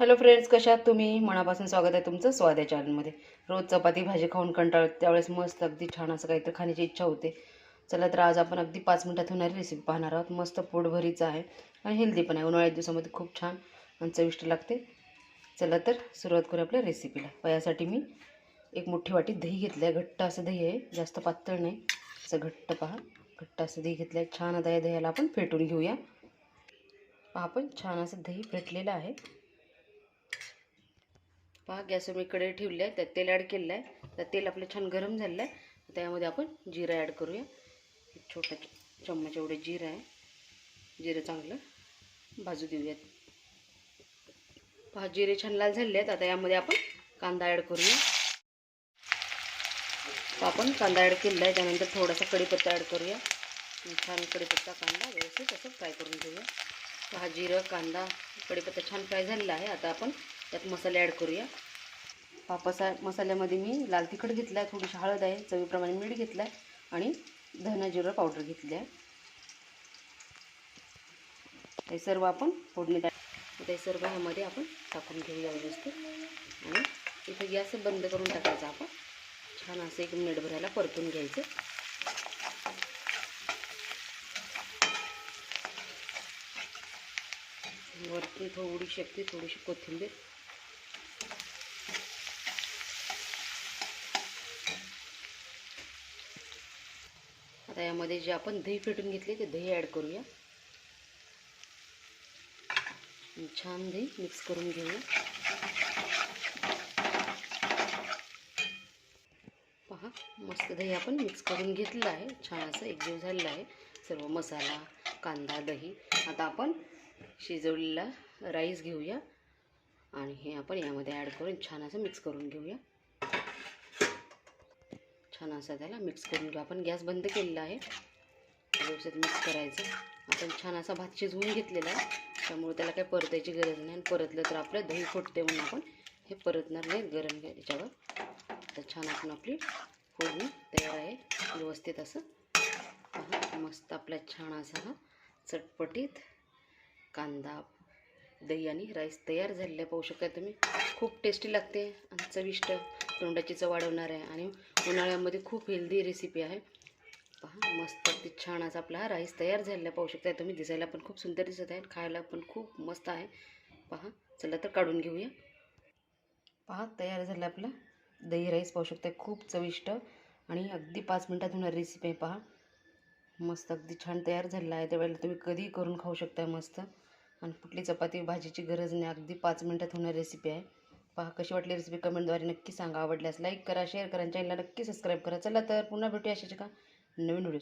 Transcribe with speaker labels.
Speaker 1: Hello friends कशात तुम्ही? मनापासून स्वागत आहे तुमचं स्वाद या चॅनलमध्ये रोज चपाती भाजी खाऊन कंटाळ त्यावेळेस मस्त अगदी छान असं काहीतरी खाण्याची इच्छा होते. चला तर आज आपण अगदी पाच मिनटात होणारी रेसिपी पाहणार आहोत. मस्त पोटभरीचं आहे आणि हेल्दी पण आहे. उन्हाळ्याच्या दिवसामध्ये खूप छान आणि चविष्ट लागते. चला तर सुरुवात करू आपल्या रेसिपीला प यासाठी मी एक मोठी वाटी दही घेतलं आहे. घट्ट असं दही आहे. जास्त पातळ नाही. असं घट्ट पहा. घट्ट असं दही घेतलं आहे छान आता या दह्याला आपण फेटून घेऊया. पहा आपण छान असं दही फेटलेलं आहे. पहा गॅस मी कडे ठेवले आहे त्यात तेल ॲड केलेलं आहे. त्यात तेल आपलं छान गरम झालेलं आहे. त्यामध्ये आपण जिरा ॲड करूया. छोटा चम्मच एवढे जिरं आहे. जिरं चांगलं भाजू देऊयात. पहा जिरे छान लाल झाले आहेत. आता यामध्ये आपण कांदा ॲड करूया. आपण कांदा ॲड केलेला आहे. त्यानंतर थोडासा कढीपत्ता ॲड करूया. छान कढीपत्ता कांदा व्यवस्थित असं फ्राय करून घेऊया. पहा जिरं कांदा कढीपत्ता छान फ्राय झालेला आहे. आता आपण त्यात मसाले ॲड करूया. पापसा मसाल्यामध्ये मी लाल तिखट घेतला आहे थोडीशी हळद आहे चवीप्रमाणे मीठ घेतलं आहे आणि धना जिरं पावडर घेतली आहे हे सर्व आपण फोडणी ते हे सर्व ह्यामध्ये आपण टाकून घेऊया व्यवस्थित. आणि इथे गॅस बंद करून टाकायचा आपण. छान असं एक मिनिट भरायला परतून घ्यायचं. वरती थोडी शक्ती थोडीशी कोथिंबीर. आता यामध्ये जे आपण दही फेटून घेतले ते दही ॲड करूया. छान दही मिक्स करून घेऊया. पहा मस्त दही आपण मिक्स करून घेतलं आहे. छान असं एकजीव झालेलं आहे. सर्व मसाला कांदा दही. आता आपण शिजवलेला राईस घेऊया. आणि हे आपण यामध्ये ॲड करून छान असं मिक्स करून घेऊया. असं त्याला मिक्स करून घेऊ. आपण गॅस बंद केलेला आहे. व्यवस्थित मिक्स करायचं. आपण छान असा भात शिजवून घेतलेला आहे. त्यामुळे त्याला काही परतायची गरज नाही. आणि परतलं तर आपलं दही फुटते म्हणून आपण हे परतणार नाही गरम याच्यावर. तर छान आपण आपली फोडणी तयार आहे. व्यवस्थित असं. पहा मस्त आपला छान असा हा चटपटीत कांदा दही आणि राईस तयार झालेला पाहू शकता तुम्ही. खूप टेस्टी लागते. आणि चविष्ट तोंडाची चव वाढवणार आहे आणि उन्हाळ्यामध्ये खूप हेल्दी रेसिपी आहे. पहा मस्त अगदी छान असा आपला हा राईस तयार झालेला पाहू शकता तुम्ही. दिसायला पण खूप सुंदर दिसत आहे खायला पण खूप मस्त आहे. पहा चला तर काढून घेऊया. पहा तयार झालं आपलं. दही राईस पाहू शकता खूप चविष्ट आणि अगदी पाच मिनटात होणार रेसिपी आहे पहा. मस्त अगदी छान तयार झालेला आहे. त्यावेळेला तुम्ही कधीही करून खाऊ शकता मस्त. आणि कुठली चपाती भाजीची गरज नाही. अगदी पाच मिनटात होणार रेसिपी आहे. पहा कशी वाटली रेसिपी कमेंटद्वारे नक्की सांगा. आवडल्यास लाईक करा शेअर करा चॅनलला नक्की सबस्क्राईब करा. चला तर पुन्हा भेटूया अशाच्या का नवीन व्हिडिओ